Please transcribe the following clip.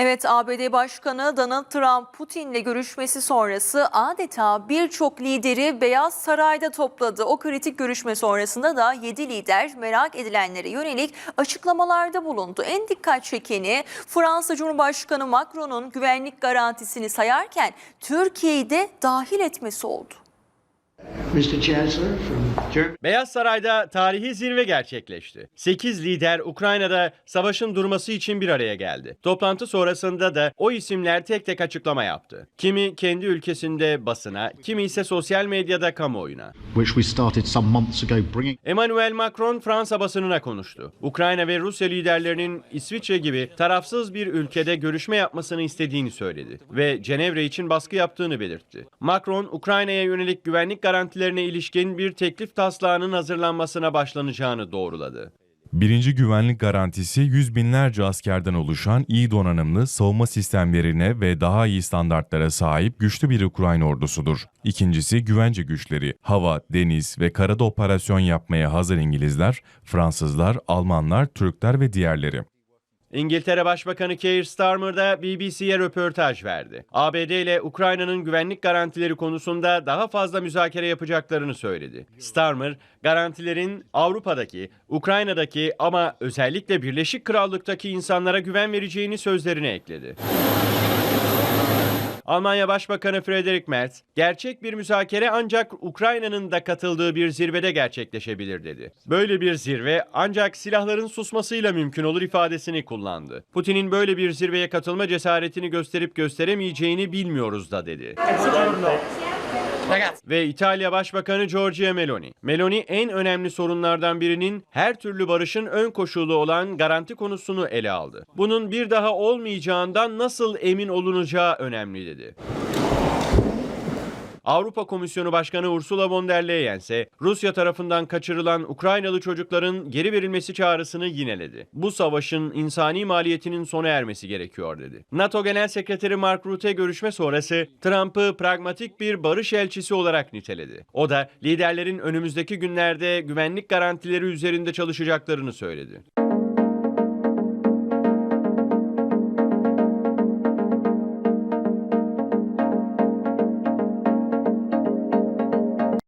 Evet ABD Başkanı Donald Trump Putin'le görüşmesi sonrası adeta birçok lideri Beyaz Saray'da topladı. O kritik görüşme sonrasında da 7 lider merak edilenlere yönelik açıklamalarda bulundu. En dikkat çekeni Fransa Cumhurbaşkanı Macron'un güvenlik garantisini sayarken Türkiye'yi de dahil etmesi oldu. Beyaz Saray'da tarihi zirve gerçekleşti. 8 lider Ukrayna'da savaşın durması için bir araya geldi. Toplantı sonrasında da o isimler tek tek açıklama yaptı. Kimi kendi ülkesinde basına, kimi ise sosyal medyada kamuoyuna. which we started some months ago bringing Emmanuel Macron Fransa basınına konuştu. Ukrayna ve Rusya liderlerinin İsviçre gibi tarafsız bir ülkede görüşme yapmasını istediğini söyledi ve Cenevre için baskı yaptığını belirtti. Macron, Ukrayna'ya yönelik güvenlik garantilerine ilişkin bir teklif taslağının hazırlanmasına başlanacağını doğruladı. Birinci güvenlik garantisi yüz binlerce askerden oluşan iyi donanımlı savunma sistemlerine ve daha iyi standartlara sahip güçlü bir Ukrayna ordusudur. İkincisi güvence güçleri, hava, deniz ve karada operasyon yapmaya hazır İngilizler, Fransızlar, Almanlar, Türkler ve diğerleri. İngiltere Başbakanı Keir Starmer da BBC'ye röportaj verdi. ABD ile Ukrayna'nın güvenlik garantileri konusunda daha fazla müzakere yapacaklarını söyledi. Starmer, garantilerin Avrupa'daki, Ukrayna'daki ama özellikle Birleşik Krallık'taki insanlara güven vereceğini sözlerine ekledi. Almanya Başbakanı Friedrich Merz, gerçek bir müzakere ancak Ukrayna'nın da katıldığı bir zirvede gerçekleşebilir dedi. Böyle bir zirve ancak silahların susmasıyla mümkün olur ifadesini kullandı. Putin'in böyle bir zirveye katılma cesaretini gösterip gösteremeyeceğini bilmiyoruz da dedi. Ve İtalya Başbakanı Giorgia Meloni. Meloni en önemli sorunlardan birinin her türlü barışın ön koşulu olan garanti konusunu ele aldı. Bunun bir daha olmayacağından nasıl emin olunacağı önemli dedi. Avrupa Komisyonu Başkanı Ursula von der Leyen ise Rusya tarafından kaçırılan Ukraynalı çocukların geri verilmesi çağrısını yineledi. Bu savaşın insani maliyetinin sona ermesi gerekiyor dedi. NATO Genel Sekreteri Mark Rutte görüşme sonrası Trump'ı pragmatik bir barış elçisi olarak niteledi. O da liderlerin önümüzdeki günlerde güvenlik garantileri üzerinde çalışacaklarını söyledi.